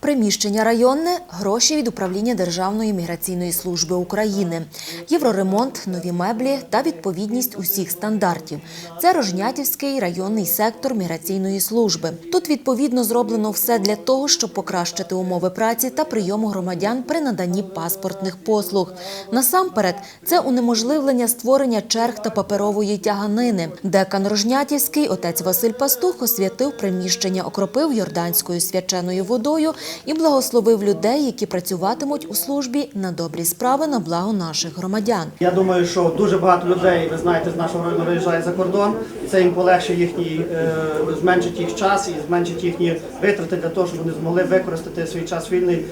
Приміщення районне, гроші від управління Державної міграційної служби України, євроремонт, нові меблі та відповідність усіх стандартів. Це Рожнятівський районний сектор міграційної служби. Тут відповідно зроблено все для того, щоб покращити умови праці та прийому громадян при наданні паспортних послуг. Насамперед, це унеможливлення створення черг та паперової тяганини. Декан Рожнятівський, отець Василь Пастух, освятив приміщення, окропив йорданською свяченою водою і благословив людей, які працюватимуть у службі на добрі справи на благо наших громадян. Я думаю, що дуже багато людей, ви знаєте, з нашого району виїжджає за кордон. Це їм полегшить їхній, е, зменшить їх час і зменшить їхні витрати для того, щоб вони змогли використати свій час вільний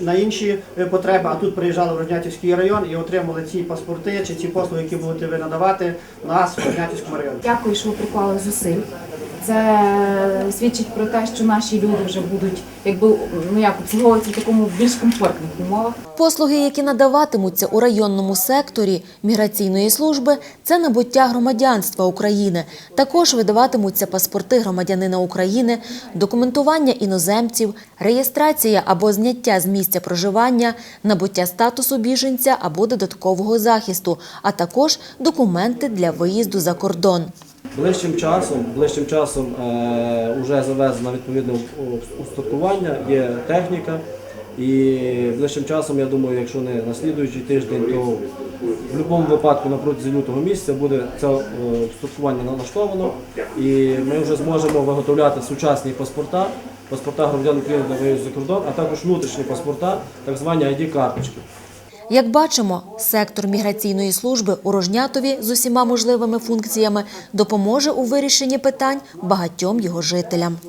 на інші е, потреби. А тут приїжджали в Роднятівський район і отримали ці паспорти чи ці послуги, які будете ви надавати нас в Роднятівському районі. Дякую, що ви приклали зусиль. Це свідчить про те, що наші люди вже будуть якби ну як обслуговуватися в такому більш комфортних умовах. Послуги, які надаватимуться у районному секторі міграційної служби, це набуття громадянства України. Також видаватимуться паспорти громадянина України, документування іноземців, реєстрація або зняття з місця проживання, набуття статусу біженця або додаткового захисту, а також документи для виїзду за кордон. Ближчим часом, ближчим часом е, вже завезено відповідне устаткування, є техніка. І ближчим часом, я думаю, якщо не на слідуючий тиждень, то в будь-якому випадку на протязі лютого місяця буде це е, устаткування налаштовано. І ми вже зможемо виготовляти сучасні паспорта, паспорта громадян України для виїзду за кордон, а також внутрішні паспорта, так звані ID-карточки. Як бачимо, сектор міграційної служби у Рожнятові з усіма можливими функціями допоможе у вирішенні питань багатьом його жителям.